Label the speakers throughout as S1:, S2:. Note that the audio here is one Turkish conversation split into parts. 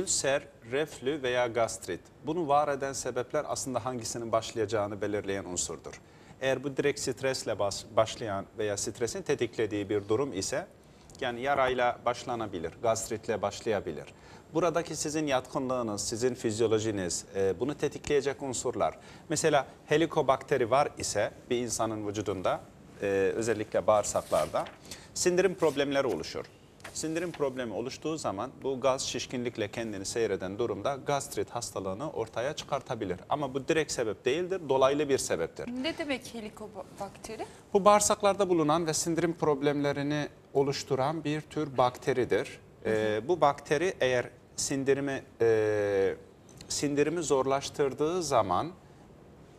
S1: ülser, reflü veya gastrit. Bunu var eden sebepler aslında hangisinin başlayacağını belirleyen unsurdur. Eğer bu direkt stresle başlayan veya stresin tetiklediği bir durum ise yani yarayla başlanabilir, gastritle başlayabilir. Buradaki sizin yatkınlığınız, sizin fizyolojiniz, e, bunu tetikleyecek unsurlar. Mesela helikobakteri var ise bir insanın vücudunda, e, özellikle bağırsaklarda sindirim problemleri oluşur. Sindirim problemi oluştuğu zaman bu gaz şişkinlikle kendini seyreden durumda gastrit hastalığını ortaya çıkartabilir. Ama bu direkt sebep değildir, dolaylı bir sebeptir.
S2: Ne demek helikobakteri?
S1: Bu bağırsaklarda bulunan ve sindirim problemlerini oluşturan bir tür bakteridir. Ee, bu bakteri eğer sindirimi e, sindirimi zorlaştırdığı zaman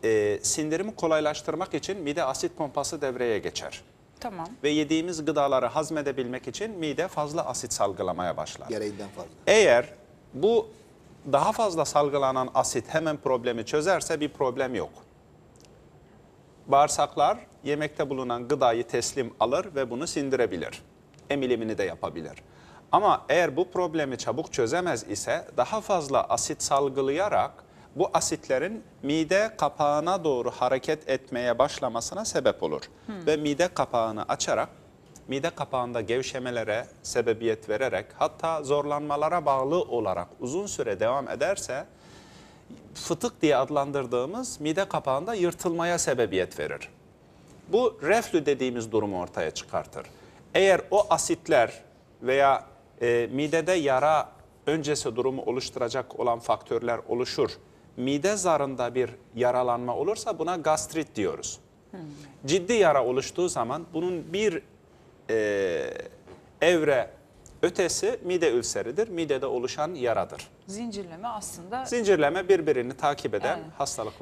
S1: e, sindirimi kolaylaştırmak için mide asit pompası devreye geçer.
S2: Tamam.
S1: Ve yediğimiz gıdaları hazmedebilmek için mide fazla asit salgılamaya başlar.
S3: Gereğinden fazla.
S1: Eğer bu daha fazla salgılanan asit hemen problemi çözerse bir problem yok. Bağırsaklar yemekte bulunan gıdayı teslim alır ve bunu sindirebilir. Emilimini de yapabilir. Ama eğer bu problemi çabuk çözemez ise daha fazla asit salgılayarak bu asitlerin mide kapağına doğru hareket etmeye başlamasına sebep olur. Ve mide kapağını açarak mide kapağında gevşemelere sebebiyet vererek hatta zorlanmalara bağlı olarak uzun süre devam ederse fıtık diye adlandırdığımız mide kapağında yırtılmaya sebebiyet verir. Bu reflü dediğimiz durumu ortaya çıkartır. Eğer o asitler veya e, midede yara öncesi durumu oluşturacak olan faktörler oluşur. Mide zarında bir yaralanma olursa buna gastrit diyoruz. Ciddi yara oluştuğu zaman bunun bir e, evre ötesi mide ülseridir. Midede oluşan yaradır.
S2: Zincirleme aslında
S1: Zincirleme birbirini takip eden
S2: Evet.
S1: hastalıklar.